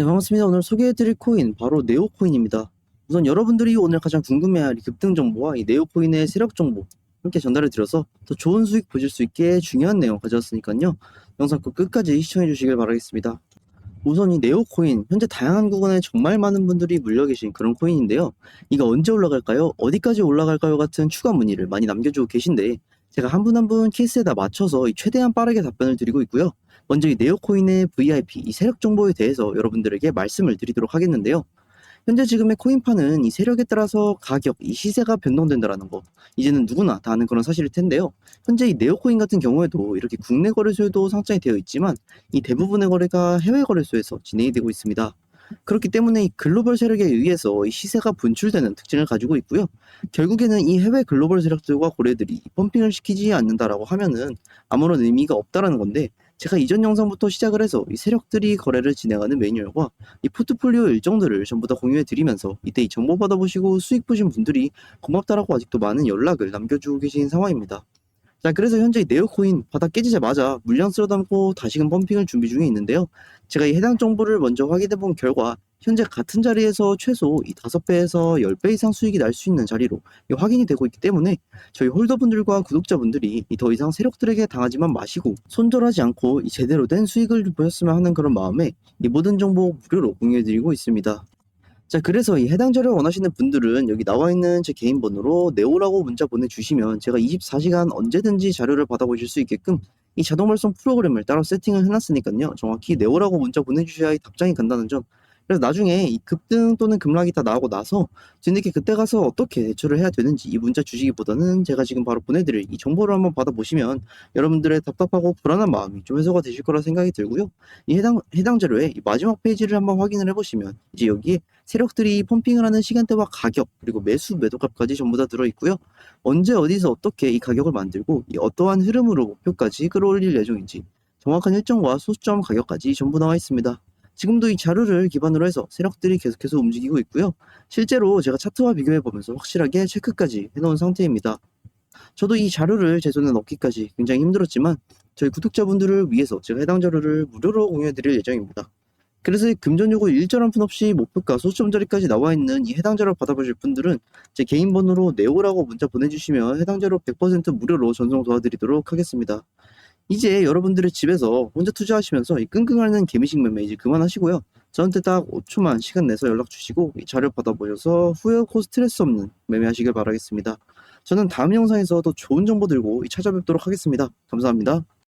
네, 반갑습니다. 오늘 소개해드릴 코인 바로 네오코인입니다. 우선 여러분들이 오늘 가장 궁금해할 이 급등 정보와 이 네오코인의 세력 정보 함께 전달해 드려서 더 좋은 수익 보실 수 있게 중요한 내용 가져왔으니까요. 영상 꼭 끝까지 시청해 주시길 바라겠습니다. 우선 이 네오코인 현재 다양한 구간에 정말 많은 분들이 물려 계신 그런 코인인데요. 이거 언제 올라갈까요? 어디까지 올라갈까요? 같은 추가 문의를 많이 남겨주고 계신데 제가 한 분 한 분 케이스에다 맞춰서 이 최대한 빠르게 답변을 드리고 있고요. 먼저 이 네오코인의 VIP, 이 세력 정보에 대해서 여러분들에게 말씀을 드리도록 하겠는데요. 현재 지금의 코인파는 이 세력에 따라서 가격, 이 시세가 변동된다라는 거, 이제는 누구나 다 아는 그런 사실일 텐데요. 현재 이 네오코인 같은 경우에도 이렇게 국내 거래소에도 상장이 되어 있지만 이 대부분의 거래가 해외 거래소에서 진행이 되고 있습니다. 그렇기 때문에 이 글로벌 세력에 의해서 이 시세가 분출되는 특징을 가지고 있고요. 결국에는 이 해외 글로벌 세력들과 거래들이 펌핑을 시키지 않는다라고 하면은 아무런 의미가 없다라는 건데 제가 이전 영상부터 시작을 해서 이 세력들이 거래를 진행하는 매뉴얼과 이 포트폴리오 일정들을 전부 다 공유해 드리면서 이때 이 정보 받아보시고 수익 보신 분들이 고맙다라고 아직도 많은 연락을 남겨주고 계신 상황입니다. 자, 그래서 현재 이 네오코인 바닥 깨지자마자 물량 쓸어 담고 다시금 펌핑을 준비 중에 있는데요. 제가 이 해당 정보를 먼저 확인해 본 결과 현재 같은 자리에서 최소 이 5배에서 10배 이상 수익이 날 수 있는 자리로 이 확인이 되고 있기 때문에 저희 홀더분들과 구독자분들이 이더 이상 세력들에게 당하지만 마시고 손절하지 않고 이 제대로 된 수익을 보셨으면 하는 그런 마음에 이 모든 정보 무료로 공유해드리고 있습니다. 자, 그래서 이 해당 자료를 원하시는 분들은 여기 나와 있는 제 개인 번호로 네오라고 문자 보내주시면 제가 24시간 언제든지 자료를 받아보실 수 있게끔 이 자동 발송 프로그램을 따로 세팅을 해놨으니까요. 정확히 네오라고 문자 보내주셔야 이 답장이 간다는 점. 그래서 나중에 이 급등 또는 급락이 다 나오고 나서 뒤늦게 그때 가서 어떻게 대처를 해야 되는지 이 문자 주시기보다는 제가 지금 바로 보내드릴 이 정보를 한번 받아보시면 여러분들의 답답하고 불안한 마음이 좀 해소가 되실 거라 생각이 들고요. 이 해당, 해당 자료의 이 마지막 페이지를 한번 확인을 해보시면 이제 여기에 세력들이 펌핑을 하는 시간대와 가격 그리고 매수 매도값까지 전부 다 들어있고요. 언제 어디서 어떻게 이 가격을 만들고 이 어떠한 흐름으로 목표까지 끌어올릴 예정인지 정확한 일정과 소수점 가격까지 전부 나와 있습니다. 지금도 이 자료를 기반으로 해서 세력들이 계속해서 움직이고 있고요. 실제로 제가 차트와 비교해 보면서 확실하게 체크까지 해놓은 상태입니다. 저도 이 자료를 제 손에 넣기까지 굉장히 힘들었지만 저희 구독자분들을 위해서 제가 해당 자료를 무료로 공유해 드릴 예정입니다. 그래서 이 금전 요구 일절 한 푼 없이 목표가 소수점 자리까지 나와 있는 이 해당 자료 받아보실 분들은 제 개인 번호로 네오라고 문자 보내주시면 해당 자료 100% 무료로 전송 도와드리도록 하겠습니다. 이제 여러분들의 집에서 혼자 투자하시면서 이 끙끙하는 개미식 매매 이제 그만하시고요. 저한테 딱 5초만 시간 내서 연락 주시고 이 자료 받아보셔서 후회 없고 스트레스 없는 매매하시길 바라겠습니다. 저는 다음 영상에서 더 좋은 정보 들고 찾아뵙도록 하겠습니다. 감사합니다.